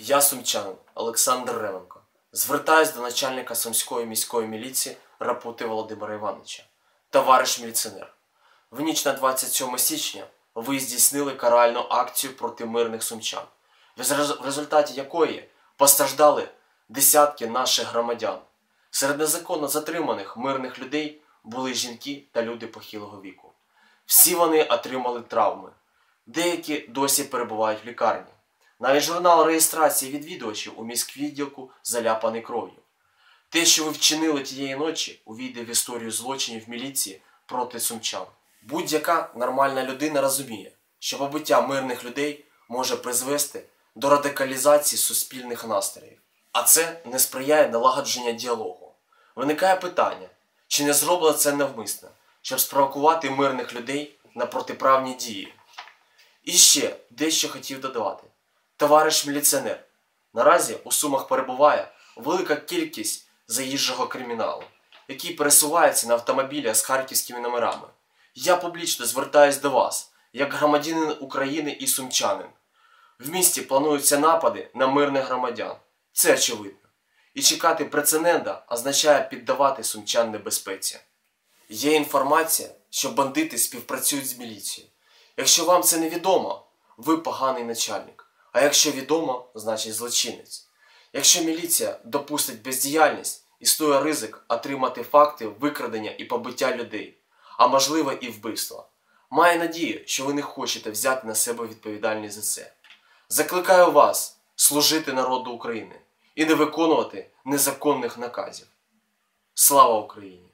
Я сумчанин Олександр Ревенко. Звертаюсь до начальника Сумської міської міліції Рапути Володимира Івановича. Товариш міліціонер. В ніч на 27 січня ви здійснили каральну акцію проти мирних сумчан, в результаті якої постраждали десятки наших громадян. Серед незаконно затриманих мирних людей були жінки та люди похилого віку. Всі вони отримали травми. Деякі досі перебувають в лікарні. Навіть журнал реєстрації відвідувачів у міськвідділку заляпаний кров'ю. Те, що ви вчинили тієї ночі, увійде в історію злочинів міліції проти сумчан. Будь-яка нормальна людина розуміє, що побиття мирних людей може призвести до радикалізації суспільних настроїв, а це не сприяє налагодження діалогу. Виникає питання, чи не зроблено це навмисно, щоб спровокувати мирних людей на протиправні дії. І ще дещо хотів додати. Товариш міліціонер. Наразі у Сумах перебуває велика кількість заїжджого криміналу, який пересувається на автомобілях з харківськими номерами. Я публічно звертаюсь до вас, як громадянин України і сумчанин. В місті плануються напади на мирних громадян. Це очевидно. І чекати прецедента означає піддавати сумчан небезпеці. Є інформація, що бандити співпрацюють з міліцією. Якщо вам це не відомо, ви поганий начальник. А якщо відомо, значить злочинець. Якщо міліція допустить бездіяльність, існує ризик отримати факти викрадення і побиття людей, а можливо і вбивства. Маю надію, що ви не хочете взяти на себе відповідальність за це. Закликаю вас служити народу України і не виконувати незаконних наказів. Слава Україні!